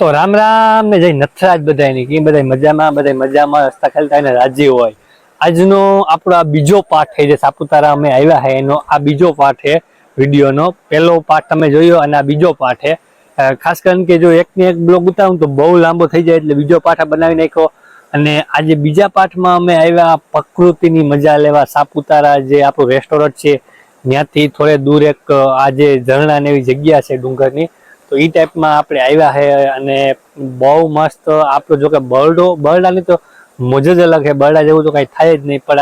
તો રામ રામ ને જય નથરાજ બધાની કે બધા મજામાં બધા મજામાં, રસ્તા ખેલતા અને રાજી હોય. આજનો આપણો આ બીજો પાઠ છે, જે સાપુતારા અમે આવ્યા છે એનો આ બીજો પાઠ છે, વિડીયોનો. પહેલો પાઠ તમે જોયો અને આ બીજો પાઠ છે. ખાસ કરીને કે જો એકને એક બ્લોગ ઉતારું તો બહુ લાંબો થઈ જાય એટલે બીજો પાઠ બનાવી નાખ્યો. અને આજે બીજા પાઠમાં અમે આવ્યા પ્રકૃતિની મજા લેવા. સાપુતારા જે આપણું રેસ્ટોરન્ટ છે, ત્યાંથી થોડે દૂર એક આજે ઝરણા ને એવી જગ્યા છે ડુંગરની તો એ ટાઈપમાં આપણે આવ્યા છે અને બહુ મસ્ત આપણો જો કે બરડો બરડાની તો મોજ જ અલગ છે બરડા જેવું તો કાંઈ થાય જ નહીં. પણ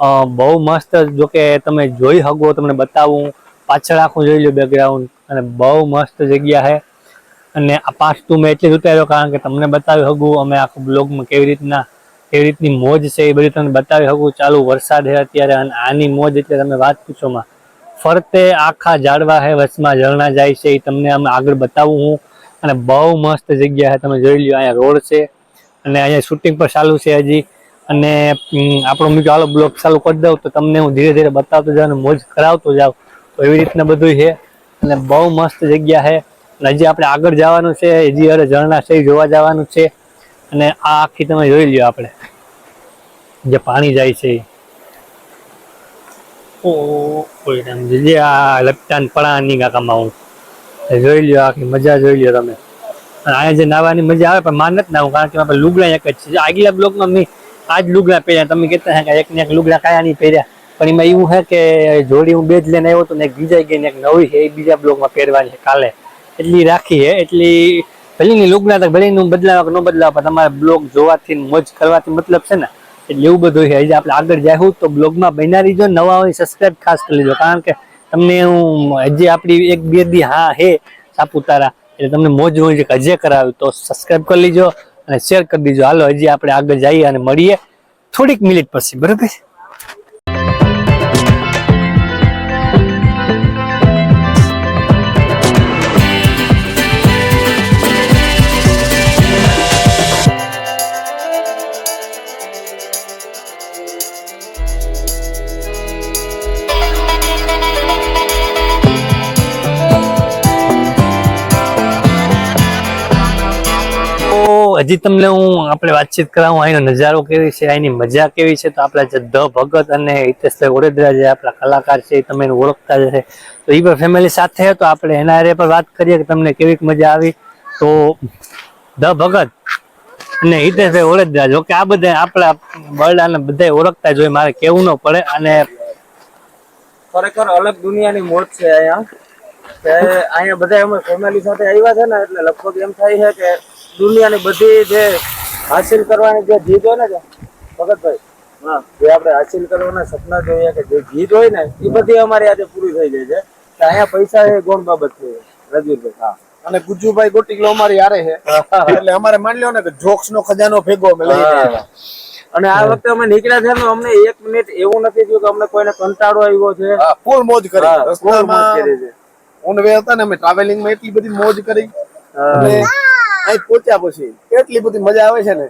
આ બહુ મસ્ત જો કે તમે જોઈ શકો, તમને બતાવું. પાછળ આખું જોઈ લો બેકગ્રાઉન્ડ અને બહુ મસ્ત જગ્યા છે અને આ પાસ તું મેં એટલે જ ઉતાર્યો કારણ કે તમને બતાવી શકું અમે આખું બ્લોગમાં કેવી રીતના, કેવી રીતની મોજ છે એ બધી તમને બતાવી શકું. ચાલુ વરસાદ છે અત્યારે અને આની મોજ એટલે તમે વાત પૂછો માં ફરતે આખા ઝાડવા છે વચમાં ઝરણા જાય છે એ તમને અમે આગળ બતાવું હું. અને બહુ મસ્ત જગ્યા છે તમે જોઈ લ્યો, અહીંયા રોડ છે. અને અહીંયા શૂટિંગ પણ ચાલુ છે હજી. અને આપણો મીઠો હાલો બ્લોક ચાલુ કરી દઉં, તો તમને હું ધીરે ધીરે બતાવતો જાઉં અને મોજ કરાવતો જાઉં. તો એવી રીતના બધું છે. અને બહુ મસ્ત જગ્યા છે અને હજી આપણે આગળ જવાનું છે, હજી અરે ઝરણા છે જોવા જવાનું છે. અને આ આખી તમે જોઈ લ્યો આપણે. જે પાણી જાય છે એ. જે આ લપટાન પડાની કાકામાં હું. જોઈ લ્યો આખી, મજા જોઈ લ્યો તમે. અહીંયા જે નાવાની મજા આવે, પણ માન નથી નાવું કારણ કે આપણે લુગડા એક જ છે. જે આગલા બ્લોકમાં મેં આ જ લુગડા પહેર્યા, તમે કહેતા હે કે એક ને એક લુગડા કાયા નહીં પહેર્યા. પણ એમાં એવું છે કે જોડી હું બે જ લઈને આવ્યો હતો ને એક ગીજાઈ ગઈ ને એક નવી છે એ બીજા બ્લોકમાં પહેરવાની છે કાલે. એટલી રાખી છે એટલી ભલીની લુગડા તો ભલીનું બદલાવ કે ન બદલાવ, પણ તમારે જોવાથી મોજ કરવાથી મતલબ છે ને એટલે એવું બધું છે. હજી આપણે આગળ જાહું તો બ્લોગમાં બન્યા રહીજો. નવા હોય સબસ્ક્રાઇબ ખાસ કરી લેજો. કારણ કે તમને હું હજી આપણી એક બે દી હા હે સાપુતારા. એટલે તમને મોજ છે કે હજે કરાવ્યું તો સબસ્ક્રાઈબ કરી લેજો અને શેર કરી દીજો. હાલો, હજી આપણે આગળ જઈએ અને મળીએ. થોડીક મિનિટ પછી. બરાબર હજી તમને હું આપણે વાતચીત કરાવું અહીંનો નજારો કેવી છે અહીંની મજા કેવી છે, તો આપણા જે ધ ભગત અને હિતેશભાઈ ઓડેદરા જે આપણા કલાકાર છે તમે એને ઓળખતા જ છે તો એ પણ ફેમિલી સાથે તો આપણે એના એરિયા પર વાત કરીએ કે તમને કેવી મજા આવી. તો ધ ભગત અને હિતેશભાઈ ઓળેદરા જો કે આ બધા આપણા બરડાને બધા ઓળખતા જોઈએ મારે કેવું ન પડે. અને ખરેખર અલગ દુનિયાની મોજ છે અહીંયા. અહીંયા બધા અમે ફેમિલી સાથે આવ્યા છે ને, એટલે લગભગ એમ થાય છે કે દુનિયાની બધી જે હાસિલ કરવાની જે જીત હોય ને ભગતભાઈ હા. જે આપણે હાસિલ કરવાના સપના જોઈએ કે જે જીત હોય ને એ બધી અમારી આજે પૂરી થઈ જાય છે. કે અહીંયા પૈસા એ ગૌણ બાબત છે રજવીરભાઈ હા. અને ગુજુભાઈ ગોટીકલો અમારી યારે છે. એટલે અમારે માની લ્યો ને કે જોક્સ નો ખજાનો ભેગો અમે લઈને અને આ વખતે અમે નીકળ્યા છે ને અમને એક મિનિટ એવું નથી થયું કે અમને કોઈને કંટાળો આવ્યો છે. ફૂલ મોજ કરી. હા, મોજ કરી છે. ઓન વે હતા ને અમે ટ્રાવેલિંગમાં એટલી બધી મોજ કરી. અહીં પહોંચ્યા પછી એટલી બધી મજા આવે છે ને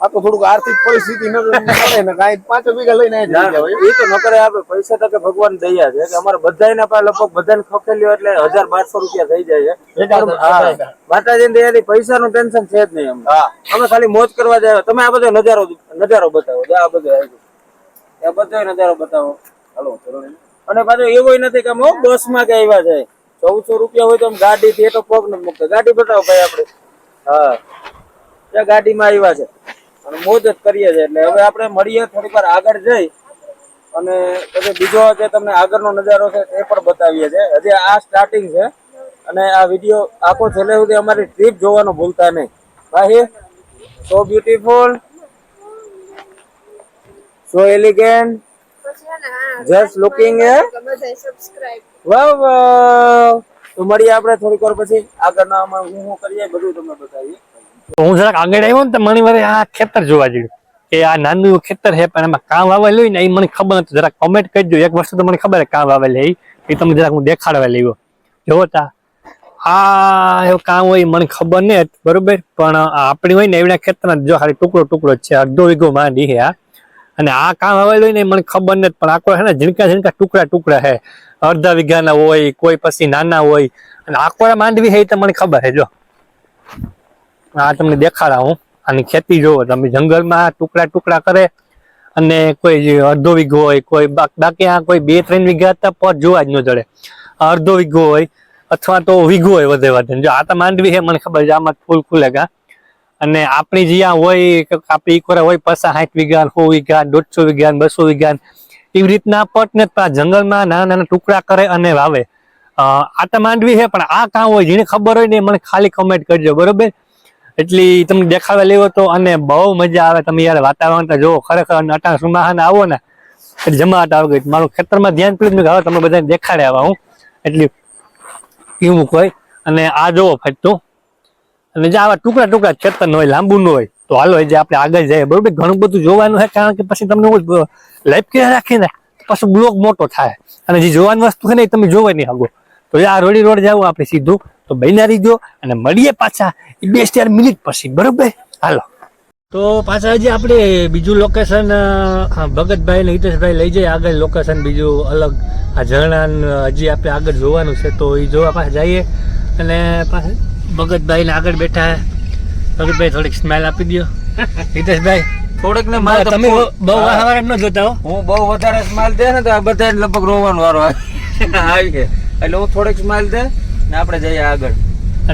આ તો થોડુંક આર્થિક પરિસ્થિતિ ન મળે ને કાંઈ પાંચ વીઘા લઈને. એ તો નકરે આપે પૈસા તો કે ભગવાન દયા છે કે અમારે બધાયના પાસે લગભગ બધાને ખોખેલી હોય એટલે હજાર બારસો રૂપિયા થઈ જાય છે. માતાજીની દયાથી પૈસાનું ટેન્શન છે જ નહીં અમને હા અમે ખાલી મોજ કરવા જાય તમે આ બધો નજારો નજારો બતાવો આ બધો. આ બધો નજારો બતાવો હાલો અને પાછું એવું નથી કે અમે બસમાં કે આવ્યા છે ચૌદસો રૂપિયા હોય તો ગાડી થી એ તો પગ નથી મૂકતા ગાડી બતાવો ભાઈ આપણે હા. ત્યાં ગાડીમાં આવ્યા છે. અને મોજ જ કરીએ છીએ. એટલે હવે આપણે મળીએ થોડીક વાર આગળ જઈ અને પછી બીજો જે તમને આગળનો નજારો છે એ પણ બતાવીએ છીએ. હજી આ સ્ટાર્ટિંગ છે અને આ વીડિયો આખો છેલ્લે સુધી અમારી ટ્રીપ જોવાનું ભૂલતા નહીં. ભાઈ so beautiful so elegant just looking a wow wow તો મળીએ આપણે થોડીક વાર પછી. આગળના આમાં હું હું કરીએ, બધું તમને બતાવીએ. હું જરાક આગળ આવ્યો ને તો મને વળી આ ખેતર જોવા જેવું. કે આ નાનું ખેતર છે, પણ એમાં કામ વાવેલું ને, એ મને ખબર નથી. જરાક કોમેન્ટ કરજો એક વસ્તુ તો મને ખબર કામ વાવેલી એ. તમને જરાક હું દેખાડવા લેવો જોવો તા, આ એવું કામ હોય મને ખબર નહીં બરોબર? પણ આપણી હોય ને એવડા ખેતરના જો ખાલી ટુકડો ટુકડો છે, અડધો વીઘો માંડી છે આ. અને આ કામ આવેલું હોય ને મને ખબર નથી, પણ આખો છે ને ઝીણકા ઝીણકા ટુકડા ટુકડા છે. અડધા વીઘાના હોય, કોઈ પછી નાના હોય, અને આખો માંડવી હે તો મને ખબર છે, જો. આ તમને દેખાડા હું. આની ખેતી જોવો, તમે જંગલમાં ટુકડા ટુકડા કરે, અને કોઈ અડધો વીઘો હોય, કોઈ બાકી આ કોઈ બે ત્રણ વીઘા હતા પર જોવા જ ન જડે. અડધો વીઘો હોય, અથવા તો વીઘો હોય વધે વધે. જો, આ તો માંડવી છે, મને ખબર છે, આમાં ફૂલ ખુલે ખુલેગા અને આપણી જ્યાં હોય આપણી ઈકોરા હોય, પચાસ સાઠ વીઘા, સો વીઘા, દોઢસો વીઘા, બસો વીઘા એવી રીતના પટને જંગલમાં નાના નાના ટુકડા કરે અને વાવે. આ માંડવી છે, પણ આ કામ હોય જેને ખબર હોય ને મને ખાલી કમેન્ટ કરજો, બરોબર? એટલી તમને દેખાવે લેવો તો અને બહુ મજા આવે તમે યાર વાતાવરણ જોવો, ખરેખર અટાણ સુમાહાને આવો ને, એટલે જમાટ આવી ગઈ મારું ખેતરમાં ધ્યાન પીડ્યું હવે તમે બધાને દેખાડે આવા હું. એટલી એવું કોઈ અને આ જોવો ફરતું અને જે આવા ટુકડા ટુકડા ખેતર હોય લાંબુ હોય તો હાલો જે આપણે આગળ જઈએ, બરોબર? ઘણું બધું જોવાનું છે કારણ કે પછી તમને લાઈફ કે રાખીને પછી બ્લોક મોટો થાય. અને જે જોવાની વસ્તુ છે ને, એ તમે જોવા નહીં આગો તો આ રોડી રોડ જવું આપણે સીધું. તો બહેના રીજો અને મળીએ પાછા એ બે ચાર મિનિટ પછી, બરોબર? હાલો. તો પાછા હજી આપણે બીજું લોકેશન ભગતભાઈ ને હિતેશભાઈ લઈ જઈએ આગળ લોકેશન બીજું અલગ. આ ઝરણા હજી આપણે આગળ જોવાનું છે, તો એ જોવા પાસે જઈએ. અને પાછા ભગતભાઈ ને આગળ બેઠા ભાઈ થોડીક સ્માઈલ આપી દો હિતેશભાઈ થોડીક ને મારે તમે બહુ વાહવાર ન જોતા હો. હું બહુ વધારે સ્માઈલ દે ને તો આ બધા લગભગ રોવાનો વારો આવી. છે. એટલે હું થોડીક સ્માઈલ દે ને આપણે જઈએ આગળ.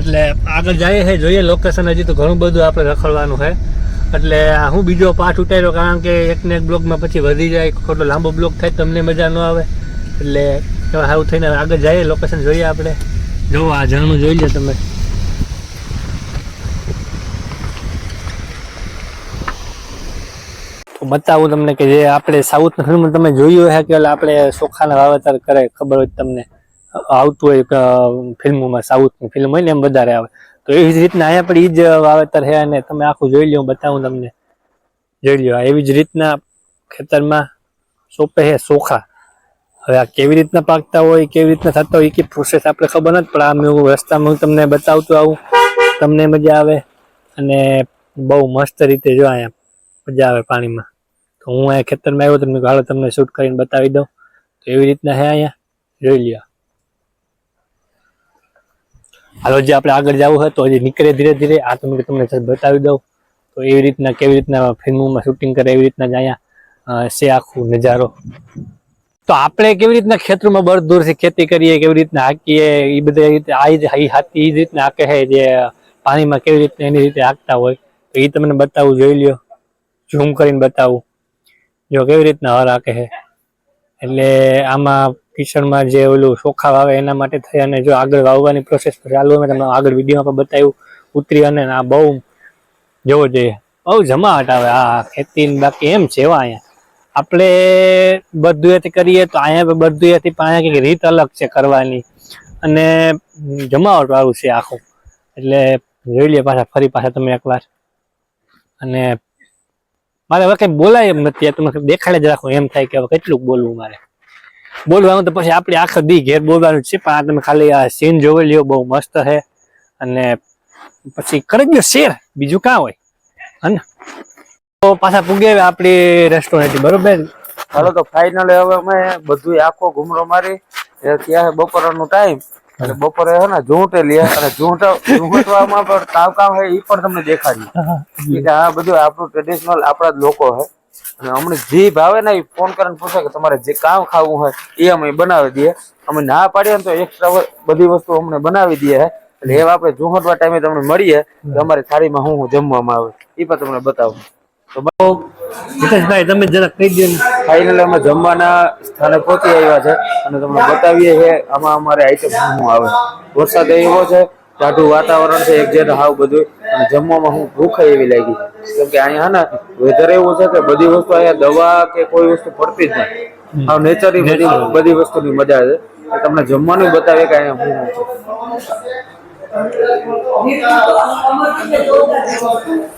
એટલે આગળ જઈએ છે જોઈએ લોકેશન હજી તો ઘણું બધું આપણે રખડવાનું છે એટલે હું બીજો પાઠ ઉતાર્યો કારણ કે એક ને એક બ્લોકમાં પછી વધી જાય ખોટો લાંબો બ્લોક થાય તમને મજા ન આવે. એટલે સારું થઈને આગળ જઈએ લોકેશન જોઈએ આપણે. જોવો આ ઝરણું જોઈ લે તમે. બતાવું તમને કે જે આપણે સાઉથની ફિલ્મ તમે જોયું હે કે આપણે ચોખાના વાવેતર કરે, ખબર હોય તમને આવતું હોય ફિલ્મોમાં સાઉથની ફિલ્મ હોય ને એમ વધારે આવે. તો એવી જ રીતના અહીંયા પણ એ જ વાવેતર છે અને તમે આખું જોઈ લો બતાવું તમને. જોઈ લો એવી જ રીતના ખેતરમાં સોંપે છે ચોખા હવે આ કેવી રીતના પાકતા હોય, કેવી રીતના થતા હોય એ પ્રોસેસ આપણે ખબર નથી, પણ આમ હું રસ્તામાં હું તમને બતાવતું આવું, તમને મજા આવે અને બહુ મસ્ત રીતે જો અહીંયા મજા આવે પાણીમાં. તો હું અહીંયા ખેતરમાં આવ્યો તો મેં કીધું હાલો તમને શૂટ કરીને બતાવી દઉં. તો એવી રીતના છે અહીંયા? જોઈ લ્યો. હાલો જે આપણે આગળ જવું હોય તો હજી નીકળે ધીરે ધીરે. આ તમે તમને just બતાવી દઉં. તો એવી રીતના કેવી રીતના ફિલ્મોમાં શૂટિંગ કરે એવી રીતના જ અહીંયા અ, છે આખું નજારો. તો આપણે કેવી રીતના ખેતરોમાં બળદૂરથી ખેતી કરીએ કેવી રીતના હાકીએ એ બધા રીતે આ જ એ હાથી એ જ રીતના હાકે છે જે પાણીમાં કેવી રીતના એની રીતે હાંકતા હોય તો એ તમને બતાવું જોઈ લ્યો. ઝૂમ કરીને બતાવું. જો કેવી રીતના હર હાકે છે? એટલે આમાં કિચનમાં જે ઓલું ચોખા વાવે એના માટે થઈ અને જો આગળ વાવવાની પ્રોસેસ ચાલુ હોય તમને આગળ વિડીયોમાં પણ બતાવ્યું, ઉતરી અને આ બહુ જોવો જોઈએ. બહુ જમાવટ આવે આ ખેતી બાકી એમ છે એવા અહીંયા. આપણે બધું એથી કરીએ તો અહીંયા બધું એથી પણ અહીંયા કંઈક રીત અલગ છે કરવાની. અને જમાવટ વાળું છે આખું. એટલે જોઈ લે પાછા, ફરી પાછા તમે એકવાર. અને મારે હવે કઈ બોલાય એમ નથી. તમે દેખાડે જ રાખો એમ થાય કે હવે કેટલું બોલવું મારે. બોલવાનું તો પછી આપણે આખો દી ઘેર બોલવાનું છે, પણ આ તમે ખાલી આ સીન જોઈ લ્યો, બહુ મસ્ત છે. અને પછી કરી દો શેર, બીજું કાં હોય? હને તો પાછા પૂગે આપણી રેસ્ટોરન્ટ બરોબર? હાલો તો ફાઇનલ હવે અમે બધું આખો ઘૂમરો મારી ત્યાં બપોરનો ટાઈમ એટલે બપોરે હે ને ઝૂંટે લે અને ઝૂંટ ઝૂંટવામાં પણ કામ કામ હે એ પણ તમને દેખાડી. કે આ બધું આપણું ટ્રેડિશનલ આપણા જ લોકો હે. અને અમને જે ભાવે ને એ ફોન કરીને પૂછે કે તમારે જે કામ ખાવું હોય એ અમે બનાવી દઈએ. અમે ના પાડીએ ને તો એક્સ્ટ્રા બધી વસ્તુ અમને બનાવી દઈએ હે. એટલે એવા આપણે ઝૂંટવા ટાઈમે તમને મળીએ તો અમારી થાળીમાં શું જમવામાં આવે. એ પણ તમને બતાવું. તો હિતેશભાઈ તમે જરા કહી દો ફાઇનલ અમે જમવાના સ્થાને પહોંચી આવ્યા છે. અને તમને બતાવીએ છે આમાં અમારે આઈટમ શું આવે. વરસાદ એવો છે ટાઢું વાતાવરણ છે એક જેટ હાવ બધું. અને જમવામાં હું ભૂખ એવી લાગી. કેમ કે અહીંયા હે ને વેધર એવું છે કે બધી વસ્તુ અહીંયા દવા કે કોઈ વસ્તુ પડતી જ નહીં હાવ નેચરની બધી બધી વસ્તુની મજા છે. તમને જમવાનું બતાવીએ કે અહીંયા શું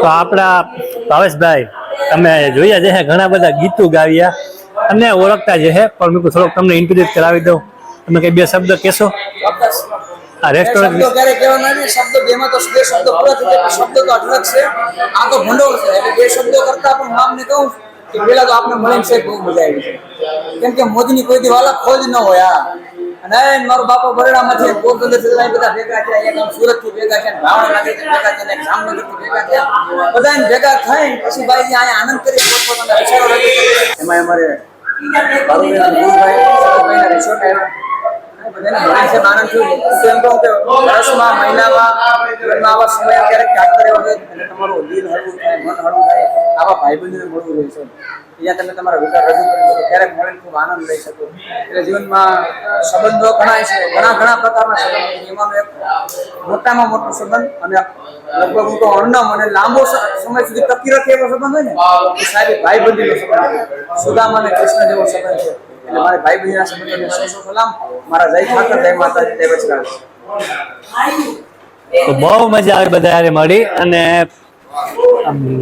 તો આપણા ભાવેશભાઈ તમે જોયા છે ઘણા બધા ગીતો ગાવ્યા. અને ઓળખતા જ છે પણ મેં થોડોક તમને ઇન્ટ્રોડ્યુસ કરાવી દઉં. તમે કઈ બે શબ્દ કહેશો? આ રેસ્ટોરન્ટ ક્યારે કહેવાના નથી શબ્દ બેમાં તો બે શબ્દો પૂરા થઈ જાય પણ તો અઢળક છે. આ તો ભંડોળ છે એટલે બે શબ્દો કરતા પણ હું આપને કહું કે પેલા તો આપણે મળીને સાહેબ બહુ મજા આવી છે કેમ કે મોદીની કોઈ દી વાલા ખોજ ન હોય આ અને મારો બાપો બરડામાંથી પોરબંદર અહીં બધા ભેગા થયા. એક સુરતથી ભેગા થયા ભાવનગરથી ભેગા થયા જામનગરથી ભેગા થયા. બધા ભેગા થઈ પછી ભાઈ અહીંયા આનંદ કરી પોતપોતાના વિચારો એમાં અમારે ભાઈ રિસોર્ટ આવ્યા બધાને મળીને સાહેબ આનંદ થયો હું તો કહું કે વર્ષમાં, મહિનામાં આવા સમય ક્યારેક યાદ કર્યો તમારું દિલ હળવું થાય, મન હળવું થાય, આવા ભાઈબંધોને મળવું હોય છે. ત્યાં તમે તમારા વિચાર ક્યારેક મળીને ખૂબ આનંદ લઈ શકો. એટલે જીવનમાં સંબંધો ઘણા છે, ઘણા ઘણા પ્રકારના સંબંધો છે. એમાંનો એક મોટામાં મોટો સંબંધ અને લગભગ હું તો અણનમ અને લાંબો સમય સુધી ટકી રાખે એવો સંબંધ હોય ને સાહેબ ભાઈબંધીનો સંબંધ છે. સુદામા અને કૃષ્ણ જેવો સંબંધ છે. એટલે મારા ભાઈ બહેનના સંબંધોને સો સો સલામ મારા જય ઠાકર જય માતાજી જય વચરાજ તો બહુ મજા આવી બધા યારે મળી અને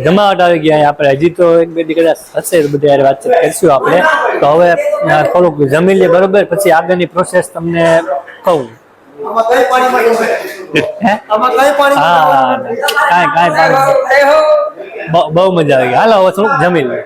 જમાવટ આવી ગયા આપણે. હજી તો એક બે દીકરા હશે બધા હારે વાતચીત કરીશું આપણે. તો હવે થોડુંક જમી લઈએ બરોબર? પછી આગળની પ્રોસેસ તમને કહું. બહુ મજા આવી હાલો હવે થોડુંક જમી લઈએ.